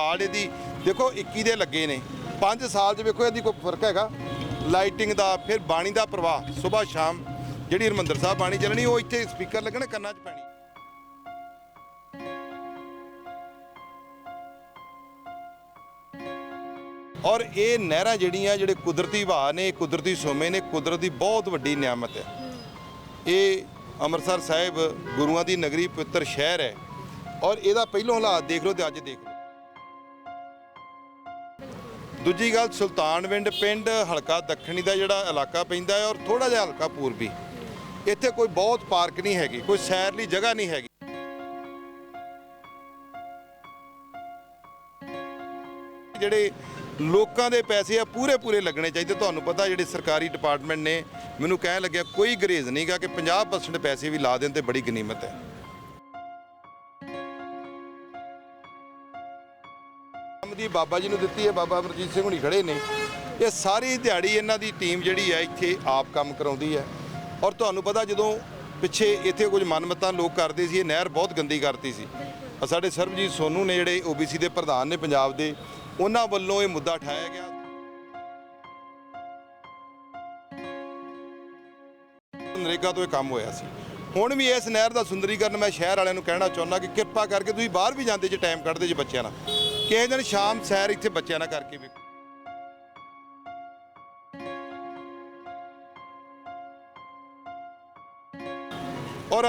ਸਾਲ ਇਹਦੀ, ਦੇਖੋ 21 ਦੇ ਲੱਗੇ ਨੇ। 5 ਸਾਲ 'ਚ ਵੇਖੋ ਇਹਦੀ ਕੋਈ ਫ਼ਰਕ ਹੈਗਾ। ਲਾਈਟਿੰਗ ਦਾ, ਫਿਰ ਬਾਣੀ ਦਾ ਪ੍ਰਵਾਹ ਸਵੇਰ ਸ਼ਾਮ, ਜਿਹੜੀ ਹਰਮੰਦਰ ਸਾਹਿਬ ਬਾਣੀ ਚੱਲਣੀ, ਉਹ ਇੱਥੇ ਸਪੀਕਰ ਲੱਗਣੇ ਕੰਨਾਂ 'ਚ ਪੈਣੀ। ਔਰ ਇਹ ਨਹਿਰਾਂ ਜਿਹੜੀਆਂ, ਜਿਹੜੇ ਕੁਦਰਤੀ ਵਹਾਅ ਨੇ, ਕੁਦਰਤੀ ਸੋਮੇ ਨੇ, ਕੁਦਰਤ ਦੀ ਬਹੁਤ ਵੱਡੀ ਨਿਆਮਤ ਹੈ। ਇਹ ਅੰਮ੍ਰਿਤਸਰ ਸਾਹਿਬ ਗੁਰੂਆਂ ਦੀ ਨਗਰੀ ਪਵਿੱਤਰ ਸ਼ਹਿਰ ਹੈ। ਔਰ ਇਹਦਾ ਪਹਿਲੋਂ ਹਾਲਾਤ ਦੇਖ ਲਓ ਤੇ ਅੱਜ ਦੇਖ ਲਓ। ਦੂਜੀ ਗੱਲ ਸੁਲਤਾਨਵਿੰਡ ਪਿੰਡ ਹਲਕਾ ਦੱਖਣੀ ਦਾ ਜਿਹੜਾ ਇਲਾਕਾ ਪੈਂਦਾ ਹੈ ਔਰ ਥੋੜਾ ਜਿਹਾ ਹਲਕਾ ਪੂਰਬੀ। ਇੱਥੇ ਕੋਈ ਬਹੁਤ ਪਾਰਕ ਨਹੀਂ ਹੈਗੀ, ਕੋਈ ਸੈਰ ਲਈ ਜਗ੍ਹਾ ਨਹੀਂ ਹੈਗੀ। ਜਿਹੜੇ ਲੋਕਾਂ ਦੇ ਪੈਸੇ ਆ ਪੂਰੇ ਪੂਰੇ ਲੱਗਣੇ ਚਾਹੀਦੇ, ਤੁਹਾਨੂੰ ਪਤਾ ਜਿਹੜੇ ਸਰਕਾਰੀ ਡਿਪਾਰਟਮੈਂਟ ਨੇ, ਮੈਨੂੰ ਕਹਿਣ ਲੱਗਿਆ, ਕੋਈ ਗਰੇਜ਼ ਨਹੀਂਗਾ ਕਿ 50% ਪੈਸੇ ਵੀ ਲਾ ਦੇਣ ਤੇ ਬੜੀ ਗਨੀਮਤ ਹੈ। ਕੰਮ ਬਾਬਾ ਜੀ ਨੂੰ ਦਿੱਤੀ ਹੈ, ਬਾਬਾ ਅਮਰਜੀਤ ਸਿੰਘ ਹੁਣੀ ਖੜੇ ਨੇ। ਇਹ ਸਾਰੀ ਦਿਹਾੜੀ ਇਹਨਾਂ ਦੀ ਟੀਮ ਜਿਹੜੀ ਹੈ, ਇੱਥੇ ਆਪ ਕੰਮ ਕਰਾਉਂਦੀ ਹੈ। ਔਰ ਤੁਹਾਨੂੰ ਪਤਾ ਜਦੋਂ ਪਿੱਛੇ ਇੱਥੇ ਕੁਝ ਮਨਮਤਾਂ ਲੋਕ ਕਰਦੇ ਸੀ, ਇਹ ਨਹਿਰ ਬਹੁਤ ਗੰਦੀ ਕਰਤੀ ਸੀ। ਸਾਡੇ ਸਰਬਜੀਤ ਸੋਨੂ ਨੇ ਜਿਹੜੇ ਓਬੀਸੀ ਦੇ ਪ੍ਰਧਾਨ ਨੇ ਪੰਜਾਬ ਦੇ, ਉਹਨਾਂ ਵੱਲੋਂ ਇਹ ਮੁੱਦਾ ਉਠਾਇਆ ਗਿਆ। ਨਰੇਗਾ ਤੋਂ ਇਹ ਕੰਮ ਹੋਇਆ ਸੀ। ਹੁਣ ਵੀ ਇਸ ਨਹਿਰ ਦਾ ਸੁੰਦਰੀਕਰਨ ਮੈਂ ਸ਼ਹਿਰ ਵਾਲਿਆਂ ਨੂੰ ਕਹਿਣਾ ਚਾਹੁੰਦਾ ਕਿ ਕਿਰਪਾ ਕਰਕੇ ਤੁਸੀਂ ਬਾਹਰ ਵੀ ਜਾਂਦੇ ਜੇ ਟਾਈਮ ਕੱਢਦੇ ਜੇ ਬੱਚਿਆਂ ਨਾਲ। ਕਿਸੇ ਦਿਨ ਸ਼ਾਮ ਸੈਰ ਇੱਥੇ ਬੱਚਿਆਂ ਨਾਲ ਕਰਕੇ ਵੇਖੋ। ਔਰ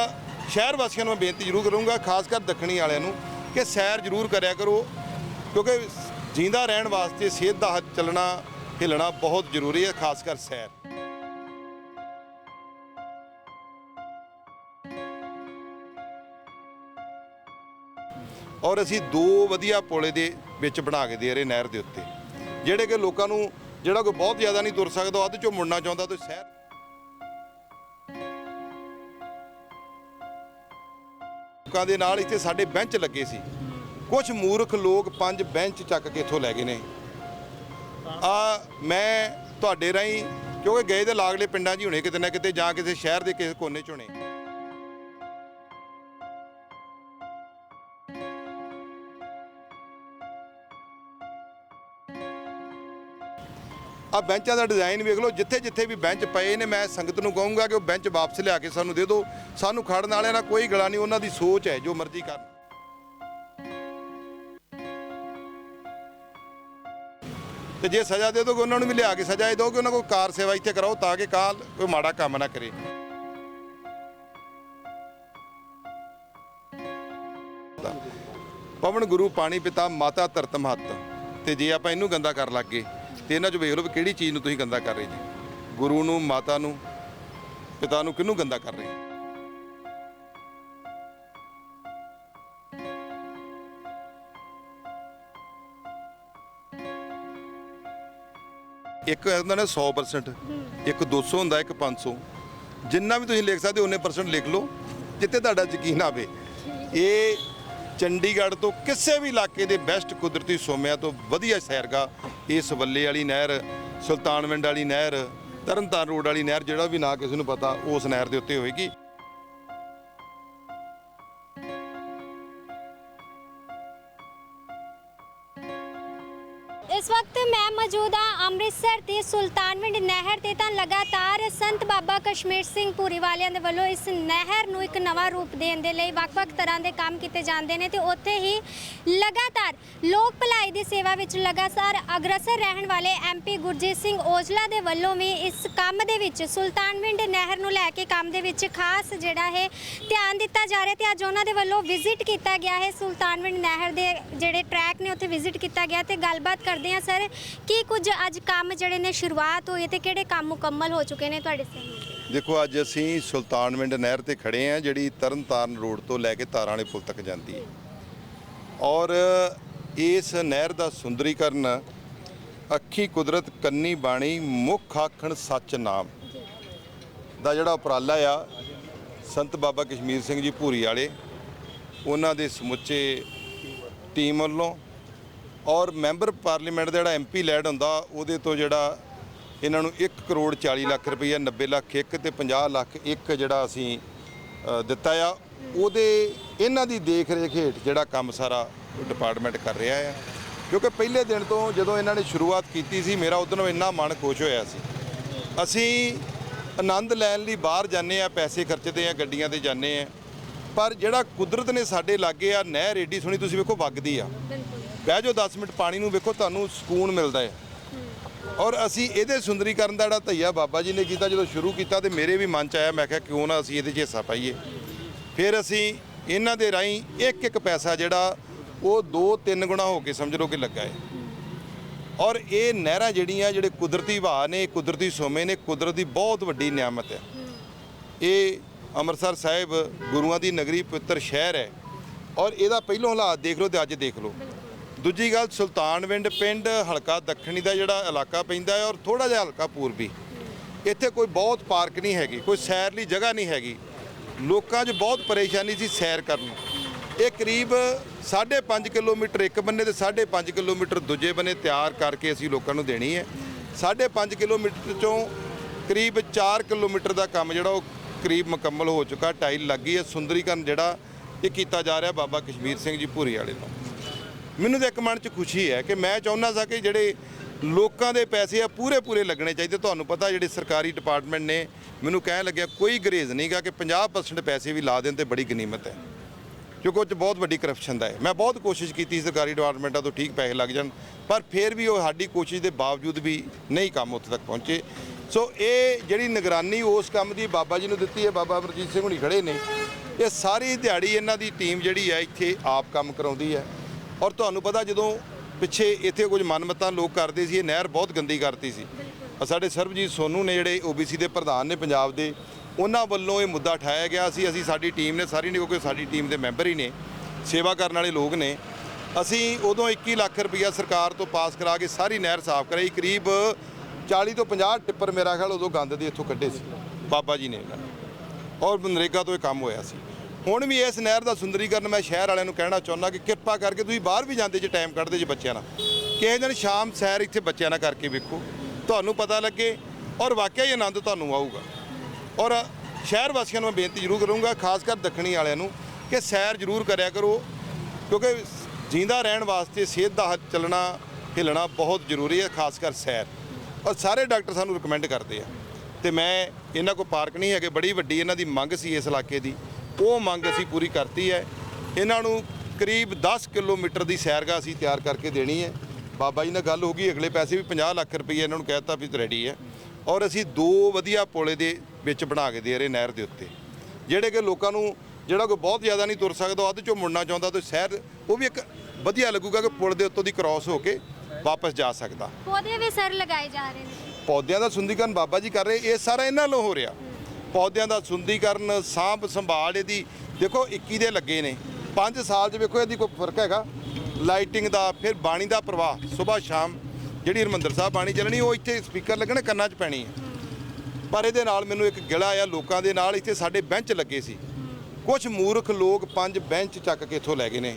ਸ਼ਹਿਰ ਵਾਸੀਆਂ ਨੂੰ ਮੈਂ ਬੇਨਤੀ ਜ਼ਰੂਰ ਕਰੂੰਗਾ, ਖਾਸ ਕਰ ਦੱਖਣੀ ਵਾਲਿਆਂ ਨੂੰ, ਕਿ ਸੈਰ ਜ਼ਰੂਰ ਕਰਿਆ ਕਰੋ, ਕਿਉਂਕਿ ਜਿੰਦਾ ਰਹਿਣ ਵਾਸਤੇ ਸਿਹਤ ਦਾ ਹੱਥ ਚੱਲਣਾ, ਹਿੱਲਣਾ ਬਹੁਤ ਜ਼ਰੂਰੀ ਹੈ, ਖਾਸ ਕਰ ਸੈਰ। ਔਰ ਅਸੀਂ ਦੋ ਵਧੀਆ ਪੁਲੇ ਦੇ ਵਿੱਚ ਬਣਾ ਕੇ ਦੇ ਰਹੇ ਨਹਿਰ ਦੇ ਉੱਤੇ। ਜਿਹੜੇ ਕਿ ਲੋਕਾਂ ਨੂੰ, ਜਿਹੜਾ ਕੋਈ ਬਹੁਤ ਜ਼ਿਆਦਾ ਨਹੀਂ ਤੁਰ ਸਕਦਾ ਅੱਧ ਚੋਂ ਮੁੜਨਾ ਚਾਹੁੰਦਾ ਤੇ ਸ਼ਹਿਰ ਲੋਕਾਂ ਦੇ ਨਾਲ ਇੱਥੇ ਸਾਡੇ ਬੈਂਚ ਲੱਗੇ ਸੀ। ਕੁਝ ਮੂਰਖ ਲੋਕ ਪੰਜ ਬੈਂਚ ਚੱਕ ਕੇ ਇੱਥੋਂ ਲੈ ਗਏ ਨੇ। ਆ ਮੈਂ ਤੁਹਾਡੇ ਰਾਹੀਂ, ਕਿਉਂਕਿ ਗਏ ਦੇ ਲਾਗਲੇ ਪਿੰਡਾਂ 'ਚ ਹੀ ਹੋਣੇ ਕਿਤੇ ਨਾ ਕਿਤੇ ਜਾਂ ਕਿਸੇ ਸ਼ਹਿਰ ਦੇ ਕਿਸੇ ਕੋਨੇ 'ਚ ਹੋਣੇ। ਆ ਬੈਂਚਾਂ ਦਾ ਡਿਜ਼ਾਈਨ ਵੇਖ ਲਓ, ਜਿੱਥੇ ਜਿੱਥੇ ਵੀ ਬੈਂਚ ਪਏ ਨੇ, ਮੈਂ ਸੰਗਤ ਨੂੰ ਕਹੂੰਗਾ ਕਿ ਉਹ ਬੈਂਚ ਵਾਪਸ ਲਿਆ ਕੇ ਸਾਨੂੰ ਦੇ ਦਿਓ। ਸਾਨੂੰ ਖੜਨ ਵਾਲਿਆਂ ਨਾਲ ਕੋਈ ਗਲਾ ਨਹੀਂ, ਉਹਨਾਂ ਦੀ ਸੋਚ ਹੈ, ਜੋ ਮਰਜ਼ੀ ਕਰਨ। ਤੇ ਜੇ ਸਜ਼ਾ ਦੇ ਦੋਗੇ, ਉਹਨਾਂ ਨੂੰ ਵੀ ਲਿਆ ਕੇ ਸਜ਼ਾ ਇਹ ਦਿਓ ਕਿ ਉਹਨਾਂ ਕੋਲ ਕਾਰ ਸੇਵਾ ਇੱਥੇ ਕਰਾਓ, ਤਾਂ ਕਿ ਕਾਲ ਕੋਈ ਮਾੜਾ ਕੰਮ ਨਾ ਕਰੇ। ਪਵਨ ਗੁਰੂ, ਪਾਣੀ ਪਿਤਾ, ਮਾਤਾ ਧਰਤ ਮਹੱਤ ਤੇ ਜੇ ਆਪਾਂ ਇਹਨੂੰ ਗੰਦਾ ਕਰ ਲੱਗੇ ਤੇ ਇਹਨਾਂ 'ਚ ਵੇਖ ਲਓ ਵੀ ਕਿਹੜੀ ਚੀਜ਼ ਨੂੰ ਤੁਸੀਂ ਗੰਦਾ ਕਰ ਰਹੇ ਜੀ। ਗੁਰੂ ਨੂੰ, ਮਾਤਾ ਨੂੰ, ਪਿਤਾ ਨੂੰ ਕਿਹਨੂੰ ਗੰਦਾ ਕਰ ਰਹੇ? ਇੱਕ ਹੁੰਦਾ ਨਾ 100% ਇੱਕ 200 ਹੁੰਦਾ, ਇੱਕ 500 ਜਿੰਨਾ ਵੀ ਤੁਸੀਂ ਲਿਖ ਸਕਦੇ ਹੋ ਉਹਨੇ ਪਰਸੈਂਟ ਲਿਖ ਲਓ ਜਿੱਤੇ ਤੁਹਾਡਾ ਯਕੀਨ ਆਵੇ। ਇਹ ਚੰਡੀਗੜ੍ਹ ਤੋਂ ਕਿਸੇ ਵੀ ਇਲਾਕੇ ਦੇ ਬੈਸਟ ਕੁਦਰਤੀ ਸੋਮਿਆਂ ਤੋਂ ਵਧੀਆ ਸੈਰਗਾ ਇਸ ਵੱਲੇ ਵਾਲੀ ਨਹਿਰ, ਸੁਲਤਾਨਵਿੰਡ ਵਾਲੀ ਨਹਿਰ, ਤਰਨਤਾਰਨ ਰੋਡ ਵਾਲੀ ਨਹਿਰ, ਜਿਹੜਾ ਵੀ ਨਾ ਕਿਸੇ ਨੂੰ ਪਤਾ, ਉਸ ਨਹਿਰ ਦੇ ਉੱਤੇ ਹੋਏਗੀ। ਅੰਮ੍ਰਿਤਸਰ ਦੀ ਸੁਲਤਾਨਵਿੰਡ ਨਹਿਰ ਤੇ ਤਾਂ ਲਗਾਤਾਰ ਸੰਤ ਬਾਬਾ ਕਸ਼ਮੀਰ ਸਿੰਘ ਪੂਰੀ ਵਾਲਿਆਂ ਦੇ ਵੱਲੋਂ ਇਸ ਨਹਿਰ ਨੂੰ ਇੱਕ ਨਵਾਂ ਰੂਪ ਦੇਣ ਦੇ ਲਈ ਵੱਖ-ਵੱਖ ਤਰ੍ਹਾਂ ਦੇ ਕੰਮ ਕੀਤੇ ਜਾਂਦੇ ਨੇ ਤੇ ਉੱਥੇ ਹੀ ਲਗਾਤਾਰ ਲੋਕ ਭਲਾਈ ਦੀ ਸੇਵਾ ਵਿੱਚ ਲਗਾਤਾਰ ਅਗਰਸਰ ਰਹਿਣ ਵਾਲੇ ਐਮਪੀ ਗੁਰਜੀਤ ਸਿੰਘ ਔਜਲਾ ਦੇ ਵੱਲੋਂ ਵੀ ਇਸ ਕੰਮ ਦੇ ਵਿੱਚ, ਸੁਲਤਾਨਵਿੰਡ ਨਹਿਰ ਨੂੰ ਲੈ ਕੇ ਕੰਮ ਦੇ ਵਿੱਚ ਖਾਸ ਜਿਹੜਾ ਹੈ ਧਿਆਨ ਦਿੱਤਾ ਜਾ ਰਿਹਾ ਤੇ ਅੱਜ ਉਹਨਾਂ ਦੇ ਵੱਲੋਂ ਵਿਜ਼ਿਟ ਕੀਤਾ ਗਿਆ ਹੈ। ਸੁਲਤਾਨਵਿੰਡ ਨਹਿਰ ਦੇ ਜਿਹੜੇ ਟਰੈਕ ਨੇ, ਉੱਥੇ ਵਿਜ਼ਿਟ ਕੀਤਾ ਗਿਆ ਤੇ ਗੱਲਬਾਤ ਕਰਦੇ ਹਾਂ। ਸਰ, ਕੀ ਕੁਝ ਅੱਜ ਕੰਮ ਜਿਹੜੇ ਨੇ ਸ਼ੁਰੂਆਤ ਹੋਈ ਹੈ ਤੇ ਕਿਹੜੇ ਕੰਮ ਮੁਕੰਮਲ ਹੋ ਚੁੱਕੇ ਨੇ ਤੁਹਾਡੇ ਸਾਹਮਣੇ ਦੇਖੋ ਅੱਜ ਅਸੀਂ ਸੁਲਤਾਨਵਿੰਡ ਨਹਿਰ ਤੇ ਖੜੇ ਹਾਂ ਜਿਹੜੀ ਤਰਨਤਾਰਨ ਰੋਡ ਤੋਂ ਲੈ ਕੇ ਤਾਰਾਂ ਵਾਲੇ ਪੁਲ ਤੱਕ ਜਾਂਦੀ ਹੈ। ਔਰ ਇਸ ਨਹਿਰ ਦਾ ਸੁੰਦਰੀਕਰਨ ਅੱਖੀ ਕੁਦਰਤ ਕੰਨੀ ਬਾਣੀ ਮੁੱਖ ਆਖਣ ਸੱਚ ਨਾਮ ਦਾ ਜਿਹੜਾ ਉਪਰਾਲਾ ਆ ਸੰਤ ਬਾਬਾ ਕਸ਼ਮੀਰ ਸਿੰਘ ਜੀ ਭੂਰੀ ਵਾਲੇ ਉਹਨਾਂ ਦੇ ਸਮੁੱਚੇ ਟੀਮ ਵੱਲੋਂ ਔਰ ਮੈਂਬਰ ਪਾਰਲੀਮੈਂਟ ਦਾ ਜਿਹੜਾ ਐਮਪੀ ਲੈਡ ਹੁੰਦਾ, ਉਹਦੇ ਤੋਂ ਜਿਹੜਾ ਇਹਨਾਂ ਨੂੰ 1 ਕਰੋੜ 40 ਲੱਖ ਰੁਪਈਆ 90 ਲੱਖ ਇੱਕ ਤੇ 50 ਲੱਖ ਇੱਕ ਜਿਹੜਾ ਅਸੀਂ ਦਿੱਤਾ ਆ। ਉਹਦੇ, ਇਹਨਾਂ ਦੀ ਦੇਖ ਰੇਖ ਹੇਠ ਜਿਹੜਾ ਕੰਮ ਸਾਰਾ ਡਿਪਾਰਟਮੈਂਟ ਕਰ ਰਿਹਾ ਆ। ਕਿਉਂਕਿ ਪਹਿਲੇ ਦਿਨ ਤੋਂ ਜਦੋਂ ਇਹਨਾਂ ਨੇ ਸ਼ੁਰੂਆਤ ਕੀਤੀ ਸੀ, ਮੇਰਾ ਉਦੋਂ ਇੰਨਾ ਮਨ ਖੁਸ਼ ਹੋਇਆ ਸੀ। ਅਸੀਂ ਆਨੰਦ ਲੈਣ ਲਈ ਬਾਹਰ ਜਾਂਦੇ ਆ, ਪੈਸੇ ਖਰਚਦੇ ਆ, ਗੱਡੀਆਂ ਤੇ ਜਾਂਦੇ ਆ। ਪਰ ਜਿਹੜਾ ਕੁਦਰਤ ਨੇ ਸਾਡੇ ਲਾਗੇ ਆ, ਨਹਿਰ ਏਡੀ ਸੋਹਣੀ, ਤੁਸੀਂ ਵੇਖੋ ਵਗਦੀ ਆ। ਬਹਿ ਜਾਓ 10 ਮਿੰਟ, ਪਾਣੀ ਨੂੰ ਵੇਖੋ, ਤੁਹਾਨੂੰ ਸਕੂਨ ਮਿਲਦਾ ਹੈ। ਔਰ ਅਸੀਂ ਇਹਦੇ ਸੁੰਦਰੀਕਰਨ ਦਾ ਜਿਹੜਾ ਧਈਆ ਬਾਬਾ ਜੀ ਨੇ ਕੀਤਾ, ਜਦੋਂ ਸ਼ੁਰੂ ਕੀਤਾ ਤੇ ਮੇਰੇ ਵੀ ਮਨ ਚ ਆਇਆ, ਮੈਂ ਕਿਹਾ ਕਿਉਂ ਨਾ ਅਸੀਂ ਇਹਦੇ 'ਚ ਹਿੱਸਾ ਪਾਈਏ। ਫਿਰ ਅਸੀਂ ਇਹਨਾਂ ਦੇ ਰਾਹੀਂ ਇੱਕ ਇੱਕ ਪੈਸਾ ਜਿਹੜਾ, ਉਹ 2-3 ਗੁਣਾ ਹੋ ਕੇ ਸਮਝ ਲਓ ਕਿ ਲੱਗਾ ਹੈ। ਔਰ ਇਹ ਨਹਿਰਾਂ ਜਿਹੜੀਆਂ, ਜਿਹੜੇ ਕੁਦਰਤੀ ਵਹਾਅ ਨੇ, ਕੁਦਰਤੀ ਸੋਮੇ ਨੇ, ਕੁਦਰਤ ਦੀ ਬਹੁਤ ਵੱਡੀ ਨਿਆਮਤ ਹੈ। ਇਹ ਅੰਮ੍ਰਿਤਸਰ ਸਾਹਿਬ ਗੁਰੂਆਂ ਦੀ ਨਗਰੀ ਪਵਿੱਤਰ ਸ਼ਹਿਰ ਹੈ। ਔਰ ਇਹਦਾ ਪਹਿਲੋਂ ਹਾਲਾਤ ਦੇਖ ਲਓ ਤੇ ਅੱਜ ਦੇਖ ਲਓ। ਦੂਜੀ ਗੱਲ ਸੁਲਤਾਨਵਿੰਡ ਪਿੰਡ, ਹਲਕਾ ਦੱਖਣੀ ਦਾ ਜਿਹੜਾ ਇਲਾਕਾ ਪੈਂਦਾ ਹੈ ਔਰ ਥੋੜਾ ਜਿਹਾ ਹਲਕਾ ਪੂਰਬੀ। ਇੱਥੇ ਕੋਈ ਬਹੁਤ ਪਾਰਕ ਨਹੀਂ ਹੈਗੀ, ਕੋਈ ਸੈਰ ਲਈ ਜਗ੍ਹਾ ਨਹੀਂ ਹੈਗੀ। ਲੋਕਾਂ 'ਚ ਬਹੁਤ ਪਰੇਸ਼ਾਨੀ ਸੀ ਸੈਰ ਕਰਨ ਇਹ ਕਰੀਬ 5.5 ਕਿਲੋਮੀਟਰ ਇੱਕ ਬੰਨੇ ਤੇ 5.5 ਕਿਲੋਮੀਟਰ ਦੂਜੇ ਬੰਨੇ ਤਿਆਰ ਕਰਕੇ ਅਸੀਂ ਲੋਕਾਂ ਨੂੰ ਦੇਣੀ ਹੈ। 5.5 ਕਿਲੋਮੀਟਰ ਚੋਂ ਕਰੀਬ 4 ਕਿਲੋਮੀਟਰ ਦਾ ਕੰਮ ਜਿਹੜਾ ਉਹ ਕਰੀਬ ਮੁਕੰਮਲ ਹੋ ਚੁੱਕਾ ਟਾਈਲ ਲੱਗੀ ਹੈ। ਸੁੰਦਰੀਕਰਨ ਜਿਹੜਾ ਇਹ ਕੀਤਾ ਜਾ ਰਿਹਾ ਬਾਬਾ ਕਸ਼ਮੀਰ ਸਿੰਘ ਜੀ ਭੂਰੀ ਵਾਲੇ ਤੋਂ। ਮੈਨੂੰ ਤਾਂ ਇੱਕ ਮਨ 'ਚ ਖੁਸ਼ੀ ਹੈ ਕਿ ਮੈਂ ਚਾਹੁੰਦਾ ਸਾਂ ਕਿ ਜਿਹੜੇ ਲੋਕਾਂ ਦੇ ਪੈਸੇ ਆ ਪੂਰੇ ਪੂਰੇ ਲੱਗਣੇ ਚਾਹੀਦੇ। ਤੁਹਾਨੂੰ ਪਤਾ ਜਿਹੜੇ ਸਰਕਾਰੀ ਡਿਪਾਰਟਮੈਂਟ ਨੇ, ਮੈਨੂੰ ਕਹਿਣ ਲੱਗਿਆ ਕੋਈ ਗਰੇਜ਼ ਨਹੀਂਗਾ ਕਿ 50% ਪੈਸੇ ਵੀ ਲਾ ਦੇਣ ਤੇ ਬੜੀ ਗਨੀਮਤ ਹੈ। ਕਿਉਂਕਿ ਉਹ 'ਚ ਬਹੁਤ ਵੱਡੀ ਕਰਪਸ਼ਨ ਦਾ ਹੈ। ਮੈਂ ਬਹੁਤ ਕੋਸ਼ਿਸ਼ ਕੀਤੀ ਸਰਕਾਰੀ ਡਿਪਾਰਟਮੈਂਟਾਂ ਤੋਂ ਠੀਕ ਪੈਸੇ ਲੱਗ ਜਾਣ, ਪਰ ਫਿਰ ਵੀ ਉਹ ਸਾਡੀ ਕੋਸ਼ਿਸ਼ ਦੇ ਬਾਵਜੂਦ ਵੀ ਨਹੀਂ ਕੰਮ ਉੱਥੇ ਤੱਕ ਪਹੁੰਚੇ। ਸੋ ਇਹ ਜਿਹੜੀ ਨਿਗਰਾਨੀ ਉਸ ਕੰਮ ਦੀ ਬਾਬਾ ਜੀ ਨੂੰ ਦਿੱਤੀ ਹੈ, ਬਾਬਾ ਅਮਰਜੀਤ ਸਿੰਘ ਹੁਣੀ ਖੜੇ ਨੇ। ਇਹ ਸਾਰੀ ਦਿਹਾੜੀ ਇਹਨਾਂ ਦੀ ਟੀਮ ਜਿਹੜੀ ਹੈ ਇੱਥੇ ਆਪ ਕੰਮ ਕਰਾਉਂਦੀ ਹੈ। ਔਰ ਤੁਹਾਨੂੰ ਪਤਾ ਜਦੋਂ ਪਿੱਛੇ ਇੱਥੇ ਕੁਝ ਮਨਮਤਾਂ ਲੋਕ ਕਰਦੇ ਸੀ ਇਹ ਨਹਿਰ ਬਹੁਤ ਗੰਦੀ ਕਰਤੀ ਸੀ। ਸਾਡੇ ਸਰਬਜੀਤ ਸੋਨੂ ਨੇ ਜਿਹੜੇ ਓਬੀਸੀ ਦੇ ਪ੍ਰਧਾਨ ਨੇ ਪੰਜਾਬ ਦੇ ਉਹਨਾਂ ਵੱਲੋਂ ਇਹ ਮੁੱਦਾ ਉਠਾਇਆ ਗਿਆ ਸੀ। ਅਸੀਂ ਸਾਡੀ ਟੀਮ ਨੇ ਸਾਰੀ ਨੇ ਕਿਉਂਕਿ ਸਾਡੀ ਟੀਮ ਦੇ ਮੈਂਬਰ ਹੀ ਨੇ ਸੇਵਾ ਕਰਨ ਵਾਲੇ ਲੋਕ ਨੇ। ਅਸੀਂ ਉਦੋਂ 21 ਲੱਖ ਰੁਪਈਆ ਸਰਕਾਰ ਤੋਂ ਪਾਸ ਕਰਾ ਕੇ ਸਾਰੀ ਨਹਿਰ ਸਾਫ਼ ਕਰਾਈ। ਕਰੀਬ 40 ਤੋਂ 50 ਟਿੱਪਰ ਮੇਰਾ ਖਿਆਲ ਉਦੋਂ ਗੰਦ ਦੇ ਇੱਥੋਂ ਕੱਢੇ ਸੀ। ਬਾਬਾ ਜੀ ਨੇ। ਔਰ ਮਨਰੇਗਾ ਤੋਂ ਇਹ ਕੰਮ ਹੋਇਆ ਸੀ। ਹੁਣ ਵੀ ਇਸ ਨਹਿਰ ਦਾ ਸੁੰਦਰੀਕਰਨ ਮੈਂ ਸ਼ਹਿਰ ਵਾਲਿਆਂ ਨੂੰ ਕਹਿਣਾ ਚਾਹੁੰਦਾ ਕਿ ਕਿਰਪਾ ਕਰਕੇ ਤੁਸੀਂ ਬਾਹਰ ਵੀ ਜਾਂਦੇ ਜੇ ਟਾਈਮ ਕੱਢਦੇ ਜੇ ਬੱਚਿਆਂ ਨਾਲ। ਕਿਸੇ ਦਿਨ ਸ਼ਾਮ ਸੈਰ ਇੱਥੇ ਬੱਚਿਆਂ ਨਾਲ ਕਰਕੇ ਵੇਖੋ। ਤੁਹਾਨੂੰ ਪਤਾ ਲੱਗੇ ਔਰ ਵਾਕਿਆ ਹੀ ਆਨੰਦ ਤੁਹਾਨੂੰ ਆਊਗਾ। ਔਰ ਸ਼ਹਿਰ ਵਾਸੀਆਂ ਨੂੰ ਮੈਂ ਬੇਨਤੀ ਜ਼ਰੂਰ ਕਰੂੰਗਾ, ਖਾਸ ਕਰ ਦੱਖਣੀ ਵਾਲਿਆਂ ਨੂੰ, ਕਿ ਸੈਰ ਜ਼ਰੂਰ ਕਰਿਆ ਕਰੋ। ਕਿਉਂਕਿ ਜਿੰਦਾ ਰਹਿਣ ਵਾਸਤੇ ਸਿਹਤ ਦਾ ਹੱਥ ਚੱਲਣਾ, ਹਿੱਲਣਾ ਬਹੁਤ ਜ਼ਰੂਰੀ ਹੈ, ਖਾਸ ਕਰ ਸੈਰ। ਔਰ ਸਾਰੇ ਡਾਕਟਰ ਸਾਨੂੰ ਰეკਮੈਂਡ ਕਰਦੇ ਆ। ਤੇ ਮੈਂ ਇਹਨਾਂ ਕੋਲ ਪਾਰਕ ਨਹੀਂ ਹੈਗੇ, ਬੜੀ ਵੱਡੀ ਇਹਨਾਂ ਦੀ ਮੰਗ ਸੀ ਇਸ ਇਲਾਕੇ ਦੀ। ਉਹ ਮੰਗ ਅਸੀਂ ਪੂਰੀ ਕਰਤੀ ਹੈ। ਇਹਨਾਂ ਨੂੰ ਕਰੀਬ 10 ਕਿਲੋਮੀਟਰ ਦੀ ਸੈਰਗਾ ਅਸੀਂ ਤਿਆਰ ਕਰਕੇ ਦੇਣੀ ਹੈ। ਬਾਬਾ ਜੀ ਨਾਲ ਗੱਲ ਹੋ ਗਈ ਅਗਲੇ ਪੈਸੇ ਵੀ 50 ਲੱਖ ਰੁਪਏ ਇਹਨਾਂ ਨੂੰ ਕਹਿਤਾ ਵੀ ਰੈਡੀ ਹੈ। ਔਰ ਅਸੀਂ ਦੋ ਵਧੀਆ ਪੁਲੇ ਦੇ ਵਿੱਚ ਬਣਾ ਕੇ ਦੇ ਰਹੇ ਨਹਿਰ ਦੇ ਉੱਤੇ। ਜਿਹੜੇ ਕਿ ਲੋਕਾਂ ਨੂੰ ਜਿਹੜਾ ਕੋਈ ਬਹੁਤ ਜ਼ਿਆਦਾ ਨਹੀਂ ਤੁਰ ਸਕਦਾ ਉਹ ਅੱਧ ਚੋਂ ਮੁੜਨਾ ਚਾਹੁੰਦਾ ਤੇ ਸ਼ਹਿਰ ਉਹ ਵੀ ਇੱਕ ਵਧੀਆ ਲੱਗੂਗਾ ਕਿ ਪੁਲ ਦੇ ਉੱਤੋਂ ਦੀ ਕ੍ਰਾਸ ਹੋ ਕੇ ਵਾਪਸ ਜਾ ਸਕਦਾ। ਪੌਦੇ ਵੀ ਸਰ ਲਗਾਏ ਜਾ ਰਹੇ ਨੇ। ਪੌਦਿਆਂ ਦਾ ਸੁੰਦੀਕਰਨ ਬਾਬਾ ਜੀ ਕਰ ਰਹੇ ਇਹ ਸਾਰਾ ਇਹਨਾਂ ਵੱਲੋਂ ਹੋ ਰਿਹਾ। ਪੌਦਿਆਂ ਦਾ ਸੁੰਦੀਕਰਨ ਸਾਂਭ ਸੰਭਾਲ ਇਹਦੀ ਦੇਖੋ 21 ਦੇ ਲੱਗੇ ਨੇ। 5 ਸਾਲ 'ਚ ਵੇਖੋ ਇਹਦੀ ਕੋਈ ਫ਼ਰਕ ਹੈਗਾ। ਲਾਈਟਿੰਗ ਦਾ, ਫਿਰ ਬਾਣੀ ਦਾ ਪ੍ਰਵਾਹ ਸਵੇਰ ਸ਼ਾਮ ਜਿਹੜੀ ਹਰਮੰਦਰ ਸਾਹਿਬ ਬਾਣੀ ਚੱਲਣੀ, ਉਹ ਇੱਥੇ ਸਪੀਕਰ ਲੱਗਣੇ ਕੰਨਾਂ 'ਚ ਪੈਣੀ ਹੈ। ਪਰ ਇਹਦੇ ਨਾਲ ਮੈਨੂੰ ਇੱਕ ਗਿਲਾ ਆ ਲੋਕਾਂ ਦੇ ਨਾਲ, ਇੱਥੇ ਸਾਡੇ ਬੈਂਚ ਲੱਗੇ ਸੀ। ਕੁਝ ਮੂਰਖ ਲੋਕ ਪੰਜ ਬੈਂਚ ਚੱਕ ਕੇ ਇੱਥੋਂ ਲੈ ਗਏ ਨੇ।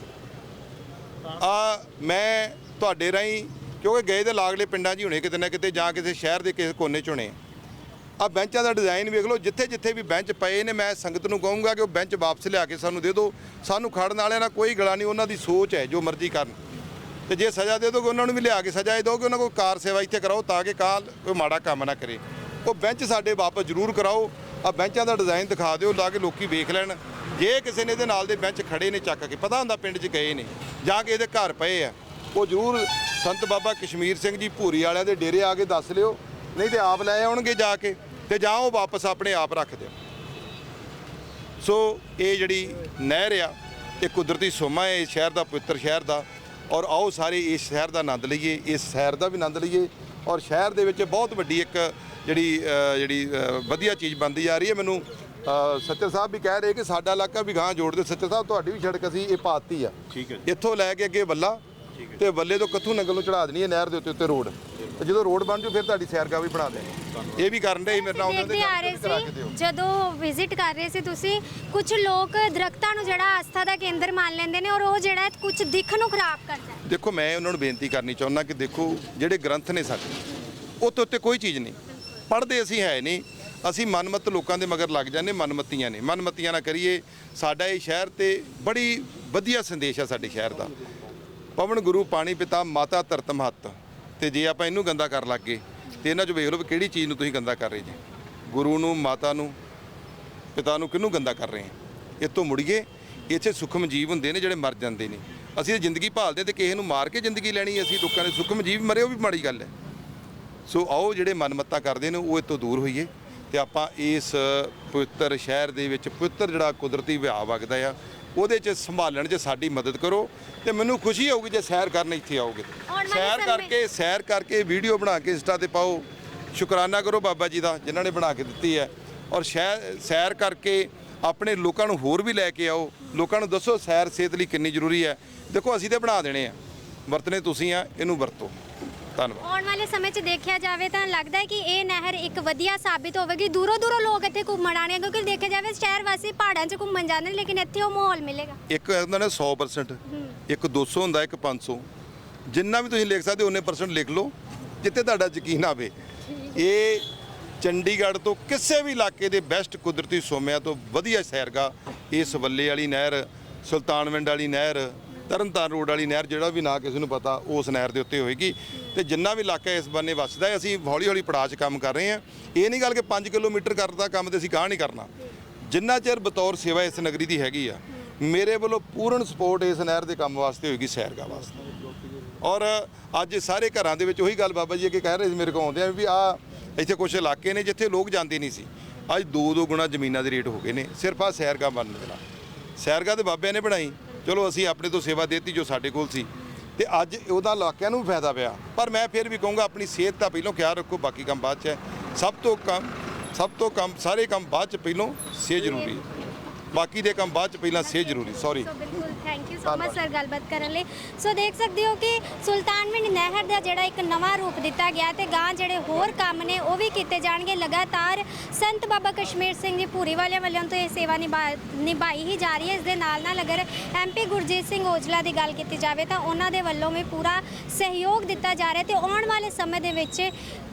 ਆ ਮੈਂ ਤੁਹਾਡੇ ਰਾਹੀਂ, ਕਿਉਂਕਿ ਗਏ ਦੇ ਲਾਗਲੇ ਪਿੰਡਾਂ 'ਚ ਹੀ ਹੋਣੇ, ਕਿਤੇ ਨਾ ਕਿਤੇ ਜਾਂ ਕਿਸੇ ਸ਼ਹਿਰ ਦੇ ਕਿਸੇ ਕੋਨੇ 'ਚ ਹੋਣੇ। ਆ ਬੈਂਚਾਂ ਦਾ ਡਿਜ਼ਾਈਨ ਵੇਖ ਲਓ, ਜਿੱਥੇ ਜਿੱਥੇ ਵੀ ਬੈਂਚ ਪਏ ਨੇ, ਮੈਂ ਸੰਗਤ ਨੂੰ ਕਹੂੰਗਾ ਕਿ ਉਹ ਬੈਂਚ ਵਾਪਸ ਲਿਆ ਕੇ ਸਾਨੂੰ ਦੇ ਦਿਓ। ਸਾਨੂੰ ਖੜਨ ਵਾਲਿਆਂ ਨਾਲ ਕੋਈ ਗਲਾ ਨਹੀਂ, ਉਹਨਾਂ ਦੀ ਸੋਚ ਹੈ ਜੋ ਮਰਜ਼ੀ ਕਰਨ। ਤੇ ਜੇ ਸਜ਼ਾ ਦੇ ਦੋਗੇ, ਉਹਨਾਂ ਨੂੰ ਵੀ ਲਿਆ ਕੇ ਸਜ਼ਾ ਹੀ ਦੋਗੇ, ਉਹਨਾਂ ਕੋਲ ਕਾਰ ਸੇਵਾ ਇੱਥੇ ਕਰਾਓ ਤਾਂ ਕਿ ਕਾਲ ਕੋਈ ਮਾੜਾ ਕੰਮ ਨਾ ਕਰੇ। ਉਹ ਬੈਂਚ ਸਾਡੇ ਵਾਪਸ ਜ਼ਰੂਰ ਕਰਾਓ। ਆ ਬੈਂਚਾਂ ਦਾ ਡਿਜ਼ਾਈਨ ਦਿਖਾ ਦਿਓ, ਲਾ ਕੇ ਲੋਕੀ ਵੇਖ ਲੈਣ। ਜੇ ਕਿਸੇ ਨੇ ਇਹਦੇ ਨਾਲ ਦੇ ਬੈਂਚ ਖੜੇ ਨੇ ਚੱਕ ਕੇ, ਪਤਾ ਹੁੰਦਾ ਪਿੰਡ 'ਚ ਗਏ ਨੇ, ਜਾ ਕੇ ਇਹਦੇ ਘਰ ਪਏ ਆ। ਉਹ ਜ਼ਰੂਰ ਸੰਤ ਬਾਬਾ ਕਸ਼ਮੀਰ ਸਿੰਘ ਜੀ ਭੂਰੀ ਵਾਲਿਆਂ ਦੇ ਡੇਰੇ ਆ ਕੇ ਦੱਸ ਲਿਓ। ਨਹੀਂ ਤੇ ਆਪ ਲੈ ਆਉਣਗੇ ਜਾ ਕੇ ਤੇ ਜਾਂ ਉਹ ਵਾਪਸ ਆਪਣੇ ਆਪ ਰੱਖ ਦਿਓ। ਸੋ ਇਹ ਜਿਹੜੀ ਨਹਿਰ ਆ ਇਹ ਕੁਦਰਤੀ ਸੋਮਾ ਹੈ ਇਸ ਸ਼ਹਿਰ ਦਾ ਪਵਿੱਤਰ ਸ਼ਹਿਰ ਦਾ ਔਰ ਆਓ ਸਾਰੇ ਇਸ ਸ਼ਹਿਰ ਦਾ ਆਨੰਦ ਲਈਏ ਇਸ ਸ਼ਹਿਰ ਦਾ ਵੀ ਆਨੰਦ ਲਈਏ ਔਰ ਸ਼ਹਿਰ ਦੇ ਵਿੱਚ ਬਹੁਤ ਵੱਡੀ ਇੱਕ ਜਿਹੜੀ ਜਿਹੜੀ ਵਧੀਆ ਚੀਜ਼ ਬਣਦੀ ਜਾ ਰਹੀ ਹੈ। ਮੈਨੂੰ ਅ, ਸੱਚਰ ਸਾਹਿਬ ਵੀ ਕਹਿ ਰਹੇ ਕਿ ਸਾਡਾ ਇਲਾਕਾ ਵੀ ਗਾਂ ਜੋੜ ਦਿਓ। ਸੱਚਰ ਸਾਹਿਬ ਤੁਹਾਡੀ ਵੀ ਸੜਕ ਅਸੀਂ ਇਹ ਪਾਤੀ ਆ। ਠੀਕ ਹੈ ਇੱਥੋਂ ਲੈ ਕੇ ਅੱਗੇ ਵੱਲਾ ਤੇ ਵੱਲੇ ਤੋਂ ਕੱਥੂ ਨੰਗਲ ਨੂੰ ਚੜਾ ਦੇਣੀ ਹੈ ਨਹਿਰ ਦੇ ਉੱਤੇ ਉੱਤੇ ਰੋਡ। ਤੇ ਜਦੋਂ ਰੋਡ ਬਣ ਜੂ ਫਿਰ ਤੁਹਾਡੀ ਸੈਰਗਾ ਵੀ ਬਣਾ ਦੇਣੀ। ਇਹ ਵੀ ਕਰਨ ਦੇ ਮੇਰੇ ਨਾਲ ਉਹਨਾਂ ਦੇ ਆ ਰਹੇ ਵੀ ਕਰਾ ਕੇ ਦਿਓ। ਸੀ ਜਦੋਂ ਵਿਜ਼ਿਟ ਕਰ ਰਹੇ ਸੀ ਤੁਸੀਂ ਕੁਝ ਲੋਕ ਦਰਖਤਾਂ ਨੂੰ ਜਿਹੜਾ ਆਸਥਾ ਦਾ ਕੇਂਦਰ ਮੰਨ ਲੈਂਦੇ ਨੇ ਔਰ ਉਹ ਜਿਹੜਾ ਕੁਝ ਦਿੱਖ ਨੂੰ ਖਰਾਬ ਕਰਦਾ ਦੇਖੋ ਮੈਂ ਉਹਨਾਂ ਨੂੰ ਬੇਨਤੀ ਕਰਨੀ ਚਾਹੁੰਦਾ ਕਿ ਦੇਖੋ ਜਿਹੜੇ ਗ੍ਰੰਥ ਨੇ ਸਾਡੇ ਉਹਦੇ ਉੱਤੇ ਕੋਈ ਚੀਜ਼ ਨਹੀਂ। ਪੜ੍ਹਦੇ ਅਸੀਂ ਹੈ ਨਹੀਂ। ਅਸੀਂ ਮਨਮਤ ਲੋਕਾਂ ਦੇ ਮਗਰ ਲੱਗ ਜਾਂਦੇ ਮਨਮਤੀਆਂ ਨੇ। ਮਨਮਤੀਆਂ ਨਾ ਕਰੀਏ ਸਾਡਾ ਇਹ ਸ਼ਹਿਰ ਤੇ ਬੜੀ ਵਧੀਆ ਸੰਦੇਸ਼ ਆ ਸਾਡੇ ਸ਼ਹਿਰ ਦਾ। ਪਵਨ ਗੁਰੂ ਪਾਣੀ ਪਿਤਾ ਮਾਤਾ ਧਰਤ ਮਹੱਤ ਤੇ ਜੇ ਆਪਾਂ ਇਹਨੂੰ ਗੰਦਾ ਕਰ ਲੱਗੇ ਤੇ ਇਹਨਾਂ 'ਚ ਵੇਖ ਲਓ ਵੀ ਕਿਹੜੀ ਚੀਜ਼ ਨੂੰ ਤੁਸੀਂ ਗੰਦਾ ਕਰ ਰਹੇ ਜੀ। ਗੁਰੂ ਨੂੰ, ਮਾਤਾ ਨੂੰ, ਪਿਤਾ ਨੂੰ ਕਿਹਨੂੰ ਗੰਦਾ ਕਰ ਰਹੇ ਆ ਤੋਂ ਮੁੜੀਏ, ਇੱਥੇ ਸੁਖਮ ਜੀਵ ਹੁੰਦੇ ਨੇ ਜਿਹੜੇ ਮਰ ਜਾਂਦੇ ਨੇ। ਅਸੀਂ ਤਾਂ ਜ਼ਿੰਦਗੀ ਭਾਲਦੇ ਤੇ ਕਿਸੇ ਨੂੰ ਮਾਰ ਕੇ ਜ਼ਿੰਦਗੀ ਲੈਣੀ ਅਸੀਂ ਲੋਕਾਂ ਨੇ ਸੁਖਮ ਜੀਵ ਮਰੇ, ਉਹ ਵੀ ਮਾੜੀ ਗੱਲ ਹੈ। ਸੋ ਆਓ ਜਿਹੜੇ ਮਨਮੱਤਾ ਕਰਦੇ ਨੇ, ਉਹ ਇਹ ਤੋਂ ਦੂਰ ਹੋਈਏ। ਤੇ ਆਪਾਂ ਇਸ ਪਵਿੱਤਰ ਸ਼ਹਿਰ ਦੇ ਵਿੱਚ, ਪਵਿੱਤਰ ਜਿਹੜਾ ਕੁਦਰਤੀ ਵਿਆਹ ਵਗਦਾ ਆ ਉਹਦੇ 'ਚ ਸੰਭਾਲਣ 'ਚ ਸਾਡੀ ਮਦਦ ਕਰੋ ਤੇ ਮੈਨੂੰ ਖੁਸ਼ੀ ਹੋਊਗੀ ਜੇ ਸੈਰ ਕਰਨ ਇੱਥੇ ਆਓਗੇ ਸੈਰ ਕਰਕੇ ਸੈਰ ਕਰਕੇ ਵੀਡੀਓ ਬਣਾ ਕੇ ਇੰਸਟਾ ਤੇ ਪਾਓ। ਸ਼ੁਕਰਾਨਾ ਕਰੋ ਬਾਬਾ ਜੀ ਦਾ ਜਿਨ੍ਹਾਂ ਨੇ ਬਣਾ ਕੇ ਦਿੱਤੀ ਹੈ। ਔਰ ਸ਼ਹਿਰ ਸੈਰ ਕਰਕੇ ਆਪਣੇ ਲੋਕਾਂ ਨੂੰ ਹੋਰ ਵੀ ਲੈ ਕੇ ਆਓ। ਲੋਕਾਂ ਨੂੰ ਦੱਸੋ ਸੈਰ ਸਿਹਤ ਲਈ ਕਿੰਨੀ ਜ਼ਰੂਰੀ ਹੈ। ਦੇਖੋ ਅਸੀਂ ਤੇ ਬਣਾ ਦੇਣੇ ਆ। ਵਰਤਨੇ ਤੁਸੀਂ ਆ ਇਹਨੂੰ ਵਰਤੋ। ਧੰਨਵਾਦ। ਆਉਣ ਵਾਲੇ ਸਮੇਂ 'ਚ ਦੇਖਿਆ ਜਾਵੇ ਤਾਂ ਲੱਗਦਾ ਹੈ ਕਿ ਇਹ ਨਹਿਰ ਇੱਕ ਵਧੀਆ ਸਾਬਿਤ ਹੋਵੇਗੀ। ਦੂਰੋਂ ਦੂਰੋਂ ਲੋਕ ਇੱਥੇ ਘੁੰਮਣ ਆਣੇ ਕਿਉਂਕਿ ਦੇਖਿਆ ਜਾਵੇ ਸ਼ਹਿਰ ਵਾਸੀ ਪਹਾੜਾਂ 'ਚ ਘੁੰਮਣ ਜਾਂਦੇ ਨੇ ਲੇਕਿਨ ਇੱਥੇ ਉਹ ਮਾਹੌਲ ਮਿਲੇਗਾ। ਇੱਕ ਹੁੰਦਾ ਨੇ 100% ਇੱਕ 200 ਹੁੰਦਾ ਇੱਕ 500 ਜਿੰਨਾ ਵੀ ਤੁਸੀਂ ਲਿਖ ਸਕਦੇ ਹੋ ਉਹਨੇ ਪਰਸੈਂਟ ਲਿਖ ਲਓ ਜਿੱਤੇ ਤੁਹਾਡਾ ਯਕੀਨ ਆਵੇ। ਇਹ ਚੰਡੀਗੜ੍ਹ ਤੋਂ ਕਿਸੇ ਵੀ ਇਲਾਕੇ ਦੇ ਬੈਸਟ ਕੁਦਰਤੀ ਸੋਮਿਆਂ ਤੋਂ ਵਧੀਆ ਸੈਰਗਾ ਇਹ ਸਵੱਲੇ ਵਾਲੀ ਨਹਿਰ ਸੁਲਤਾਨਵਿੰਡ ਵਾਲੀ ਨਹਿਰ ਤਰਨਤਾਰਨ ਰੋਡ ਵਾਲੀ ਨਹਿਰ ਜਿਹੜਾ ਵੀ ਨਾ ਕਿਸੇ ਨੂੰ ਪਤਾ, ਉਸ ਨਹਿਰ ਦੇ ਉੱਤੇ ਹੋਏਗੀ। ਤੇ ਜਿੰਨਾ ਵੀ ਇਲਾਕਾ ਇਸ ਬੰਨੇ ਵੱਸਦਾ ਹੈ, ਅਸੀਂ ਹੌਲੀ ਹੌਲੀ ਪੜਾਅ 'ਚ ਕੰਮ ਕਰ ਰਹੇ ਹਾਂ। ਇਹ ਨਹੀਂ ਗੱਲ ਕਿ 5 ਕਿਲੋਮੀਟਰ ਕਰਦਾ ਕੰਮ ਤੇ ਅਸੀਂ ਗਾਹ ਨਹੀਂ ਕਰਨਾ। ਜਿੰਨਾ ਚਿਰ ਬਤੌਰ ਸੇਵਾ ਇਸ ਨਗਰੀ ਦੀ ਹੈਗੀ ਆ, ਮੇਰੇ ਵੱਲੋਂ ਪੂਰਨ ਸਪੋਰਟ ਇਸ ਨਹਿਰ ਦੇ ਕੰਮ ਵਾਸਤੇ ਹੋਏਗੀ ਸੈਰਗਾ ਵਾਸਤੇ। ਔਰ ਅੱਜ ਸਾਰੇ ਘਰਾਂ ਦੇ ਵਿੱਚ ਉਹੀ ਗੱਲ ਬਾਬਾ ਜੀ ਅੱਗੇ ਕਹਿ ਰਹੇ ਸੀ ਮੇਰੇ ਕੋਲ ਆਉਂਦੇ ਆ ਵੀ ਆ, ਇੱਥੇ ਕੁਝ ਇਲਾਕੇ ਨੇ ਜਿੱਥੇ ਲੋਕ ਜਾਂਦੇ ਨਹੀਂ ਸੀ। ਅੱਜ ਦੋ ਦੋ ਗੁਣਾ ਜ਼ਮੀਨਾਂ ਦੇ ਰੇਟ ਹੋ ਗਏ ਨੇ, ਸਿਰਫ ਆ ਸੈਰਗਾ ਬਣਨ ਦੇ ਨਾਲ। ਸੈਰਗਾ ਤੇ ਬਾਬਿਆਂ ਨੇ ਬਣਾਈ। ਚਲੋ ਅਸੀਂ ਆਪਣੇ ਤੋਂ ਸੇਵਾ ਦੇਤੀ ਜੋ ਸਾਡੇ ਕੋਲ ਸੀ। ਤੇ ਅੱਜ ਉਹਦਾ ਇਲਾਕਿਆਂ ਨੂੰ ਵੀ ਫਾਇਦਾ ਪਿਆ। ਪਰ ਮੈਂ ਫਿਰ ਵੀ ਕਹੂੰਗਾ, ਆਪਣੀ ਸਿਹਤ ਦਾ ਪਹਿਲਾਂ ਖਿਆਲ ਰੱਖੋ, ਬਾਕੀ ਕੰਮ ਬਾਅਦ ਚ ਹੈ। ਸਭ ਤੋਂ ਕੰਮ, ਸਭ ਤੋਂ ਕੰਮ, ਸਾਰੇ ਕੰਮ ਬਾਅਦ ਚ ਪਹਿਲਾਂ ਸਿਹਤ ਜ਼ਰੂਰੀ ਹੈ। ਬਾਕੀ ਦੇ ਕੰਮ ਬਾਅਦ ਚ ਪਹਿਲਾਂ ਸਿਹਤ ਜ਼ਰੂਰੀ ਸੌਰੀ ਸੋ ਬਿਲਕੁਲ thank you so much sir ਗੱਲਬਾਤ ਕਰਨ ਲਈ। ਸੋ ਦੇਖ ਸਕਦੇ ਹੋ ਕਿ ਸੁਲਤਾਨਵਿੰਡ ਨਹਿਰ ਦਾ ਜਿਹੜਾ ਇੱਕ ਨਵਾਂ ਰੂਪ ਦਿੱਤਾ ਗਿਆ ਤੇ ਗਾਂ ਜਿਹੜੇ ਹੋਰ ਕੰਮ ਨੇ ਉਹ ਵੀ ਕੀਤੇ ਜਾਣਗੇ। ਲਗਾਤਾਰ ਸੰਤ ਬਾਬਾ ਕਸ਼ਮੀਰ ਸਿੰਘ ਜੀ ਵਾਲਿਆਂ ਵੱਲੋਂ ਤੋਂ ਇਹ ਸੇਵਾ ਨਿਭਾ- ਨਿਭਾਈ ਹੀ ਜਾ ਰਹੀ ਹੈ। ਇਸ ਦੇ ਨਾਲ ਨਾਲ ਅਗਰ ਐਮਪੀ ਗੁਰਜੀਤ ਸਿੰਘ ਔਜਲਾ ਦੀ ਗੱਲ ਕੀਤੀ ਜਾਵੇ ਤਾਂ ਉਹਨਾਂ ਦੇ ਵੱਲੋਂ ਵੀ ਪੂਰਾ ਸਹਿਯੋਗ ਦਿੱਤਾ ਜਾ ਰਿਹਾ ਤੇ ਆਉਣ ਵਾਲੇ ਸਮੇਂ ਦੇ ਵਿੱਚ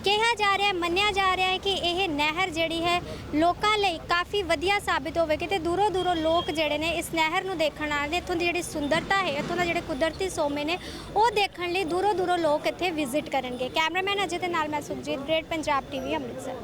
ਕਿਹਾ ਜਾ ਰਿਹਾ ਹੈ ਮੰਨਿਆ ਜਾ ਰਿਹਾ ਹੈ ਕਿ ਇਹ ਨਹਿਰ ਜਿਹੜੀ ਹੈ ਲੋਕਾਂ ਲਈ ਕਾਫੀ ਵਧੀਆ ਸਾਬਿਤ ਹੋਵੇਗੀ ਤੇ ਦੂਰੋਂ ਦੂਰੋਂ ਲੋਕ ਜਿਹੜੇ ਨੇ ਇਸ ਨਹਿਰ ਨੂੰ ਦੇਖਣ ਆਉਂਦੇ ਇੱਥੋਂ ਦੀ ਜਿਹੜੀ ਸੁੰਦਰਤਾ ਹੈ, ਇੱਥੋਂ ਦਾ ਜਿਹੜੇ ਕੁਦਰਤੀ ਸੋਮੇ ਨੇ, ਉਹ ਦੇਖਣ ਲਈ ਦੂਰੋਂ ਦੂਰੋਂ ਲੋਕ ਇੱਥੇ ਵਿਜ਼ਿਟ ਕਰਨਗੇ। ਕੈਮਰਾਮੈਨ ਅਜੇ ਦੇ ਨਾਲ ਮੈਂ ਸੁਖਜੀਤ ਗ੍ਰੇਟ ਪੰਜਾਬ ਟੀਵੀ ਅੰਮ੍ਰਿਤਸਰ।